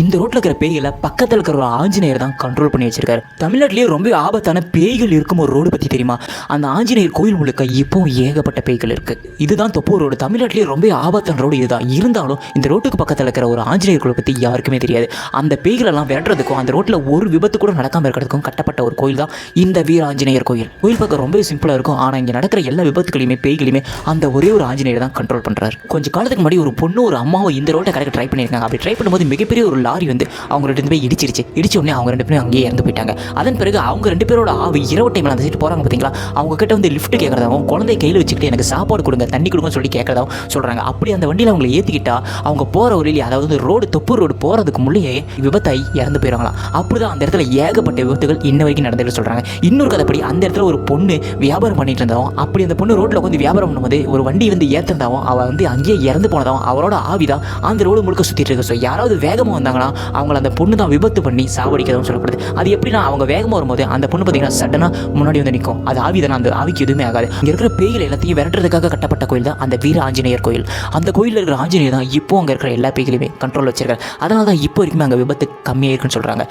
இந்த ரோட்டில் இருக்கிற பேய்களை பக்கத்தில் இருக்கிற ஒரு ஆஞ்சநேயர் தான் கண்ட்ரோல் பண்ணி வச்சிருக்காரு. தமிழ்நாட்டிலேயே ரொம்ப ஆபத்தான பேய்கள் இருக்கும் ஒரு ரோடு பற்றி தெரியுமா? அந்த ஆஞ்சநேயர் கோயில் முழுக்க இப்போ ஏகப்பட்ட பேய்கள் இருக்கு. இதுதான் தொப்பூர் ரோடு. தமிழ்நாட்டிலேயே ரொம்ப ஆபத்தான ரோடு இதுதான். இருந்தாலும் இந்த ரோட்டுக்கு பக்கத்தில் இருக்கிற ஒரு ஆஞ்சநேயர் கோயில் பற்றி யாருக்குமே தெரியாது. அந்த பேய்களெல்லாம் விரட்டுறதுக்கும் அந்த ரோட்டில் ஒரு விபத்து கூட நடக்காமல் இருக்கிறதுக்கும் கட்டப்பட்ட ஒரு கோயில் தான் இந்த வீர ஆஞ்சநேயர் கோயில். கோயில் பார்க்க ரொம்ப சிம்பிளாக இருக்கும். ஆனால் இங்கே நடக்கிற எல்லா விபத்துகளையுமே பேய்களையுமே அந்த ஒரே ஒரு ஆஞ்சநேயர் தான் கண்ட்ரோல் பண்ணுறாரு கொஞ்ச காலத்துக்கு முன்னாடி ஒரு பொண்ணு ஒரு அம்மாவை இந்த ரோட்டை கடக்க ட்ரை பண்ணியிருக்காங்க. அப்படி ட்ரை பண்ணும்போது மிகப்பெரிய ஒரு லாரி வந்து அவங்க ரெண்டு போய் இடிச்சிருச்சு. இடிச்ச உடனே அவங்க ரெண்டு பேரும் அங்கேயே இறந்து போயிட்டாங்க. அதன் பிறகு அவங்க ரெண்டு பேரோட ஆவி இரவு டைமில் அந்த சீட்டு போகிறாங்க பார்த்தீங்களா அவங்க கிட்ட வந்து லிஃப்ட் கேட்கறதாவும் குழந்தை கையில் வச்சுக்கிட்டு எனக்கு சாப்பாடு கொடுங்க தண்ணி கொடுங்கன்னு சொல்லி கேட்குறதாவும் சொல்கிறாங்க அப்படி அந்த வண்டியில் அவங்களை ஏற்றிக்கிட்டா அவங்க போகிற வழியிலே அதாவது ரோடு தொப்பு ரோடு போகிறதுக்கு முன்னே விபத்தாகி இறந்து போயிருவாங்களா அப்படி தான் அந்த இடத்துல ஏகப்பட்ட விபத்துகள் இன்ன வரைக்கும் நடந்துட்டு சொல்கிறாங்க இன்னொரு கதைப்படி அந்த இடத்துல ஒரு பொண்ணு வியாபாரம் பண்ணிட்டு இருந்தாவும் அப்படி அந்த பொண்ணு ரோட்டில் வந்து வியாபாரம் பண்ணும்போது ஒரு வண்டி வந்து ஏற்றிருந்தாவும் அவள் வந்து அங்கேயே இறந்து போனதாவும் அவரோட ஆவிதான் அந்த ரோடு முழுக்க சுற்றிட்டு இருக்கு. ஸோ யாராவது வேகமாக இருந்தாங்கன்னா அவங்கள அந்த பொண்ணு தான் விபத்து பண்ணி சாவடிக்கிறதும் சொல்லப்படுது. அது எப்படின்னா அவங்க வேகமாக வரும்போது அந்த பொண்ணு பார்த்தீங்கன்னா சடனாக முன்னாடி வந்து நிற்கும் அது ஆவி தானே அந்த ஆவிக்கு எதுவுமே ஆகாது. இங்கே இருக்கிற பேய்கள் எல்லாத்தையும் விரட்டுறதுக்காக கட்டப்பட்ட கோயில் தான் அந்த வீர ஆஞ்சநேயர் கோயில். அந்த கோயிலில் இருக்கிற ஆஞ்சநேயர் தான் இப்போ அங்கே இருக்கிற எல்லா பேய்களையுமே கண்ட்ரோல் வச்சிருக்காரு. அதனால தான் இப்போ வரைக்குமே அங்கே விபத்து கம்மியாக இருக்குன்னு சொல்கிறாங்க